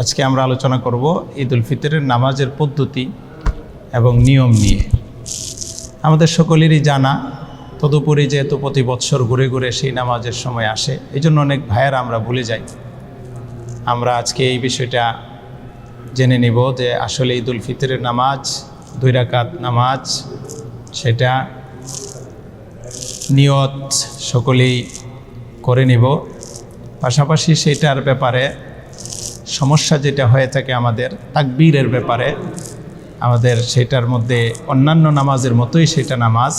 আজকে আমরা আলোচনা করব ঈদ উল ফিতরের নামাজের পদ্ধতি এবং নিয়ম নিয়ে। আমাদের সকলেরই জানা, তদুপরি যেহেতু প্রতি বৎসর ঘুরে ঘুরে সেই নামাজের সময় আসে এই জন্য অনেক ভাইয়েরা আমরা ভুলে যাই। আমরা আজকে এই বিষয়টা জেনে নিব যে আসলে ঈদ উল ফিতরের নামাজ, দুই রাকাত নামাজ, সেটা নিয়ত সকলেই করে নিব। পাশাপাশি সেটার ব্যাপারে সমস্যা যেটা হয়ে থাকে আমাদের তাকবীরের ব্যাপারে, আমাদের সেটার মধ্যে অন্যান্য নামাজের মতোই সেটা নামাজ।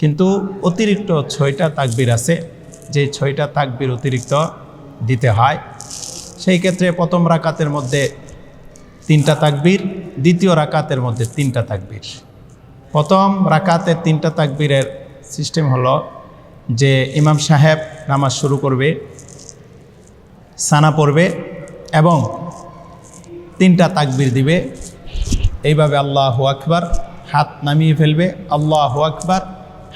কিন্তু অতিরিক্ত ছয়টা তাকবীর আছে, যে ছয়টা তাকবীর অতিরিক্ত দিতে হয়। সেই ক্ষেত্রে প্রথম রাকাতের মধ্যে তিনটা তাকবীর, দ্বিতীয় রাকাতের মধ্যে তিনটা তাকবীর। প্রথম রাকাতের তিনটা তাকবীরের সিস্টেম হলো যে ইমাম সাহেব নামাজ শুরু করবে, সানা পড়বে এবং তিনটা তাকবির দিবে। এইভাবে আল্লাহ আকবার হাত নামিয়ে ফেলবে, আল্লাহ আকবার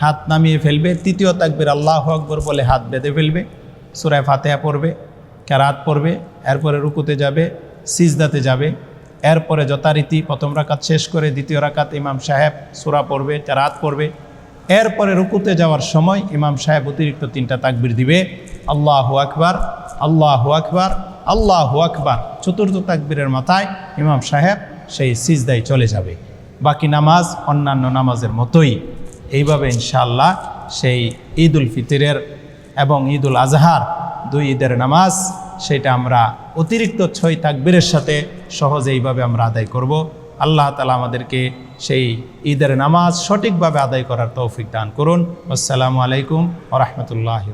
হাত নামিয়ে ফেলবে। তৃতীয় তাকবীর আল্লাহ আকবর বলে হাত বেঁধে ফেলবে। সুরায় ফাতেহা পড়বে ক্যারাত পড়বে, এরপরে রুকুতে যাবে, সিজদাতে যাবে। এরপরে যথারীতি প্রথম রাকাত শেষ করে দ্বিতীয় রাকাত ইমাম সাহেব সুরা পড়বে ক্যারাত পড়বে। এরপরে রুকুতে যাওয়ার সময় ইমাম সাহেব অতিরিক্ত তিনটা তাকবির দিবে, আল্লাহ আকবার আল্লাহ আকবার আল্লাহ আকবার। চতুর্থ তাকবীরের মাথায় ইমাম সাহেব সেই সিজদায় চলে যাবে। বাকি নামাজ অন্যান্য নামাজের মতোই। এইভাবে ইনশাআল্লাহ সেই ঈদ উল ফিতরের এবং ঈদ উল আজহার দুই ঈদের নামাজ সেটা আমরা অতিরিক্ত ছয় তাকবীরের সাথে সহজে এইভাবে আমরা আদায় করব। আল্লাহ তালা আমাদেরকে সেই ঈদের নামাজ সঠিকভাবে আদায় করার তৌফিক দান করুন। আসসালামু আলাইকুম ওরহমতুল্লাহ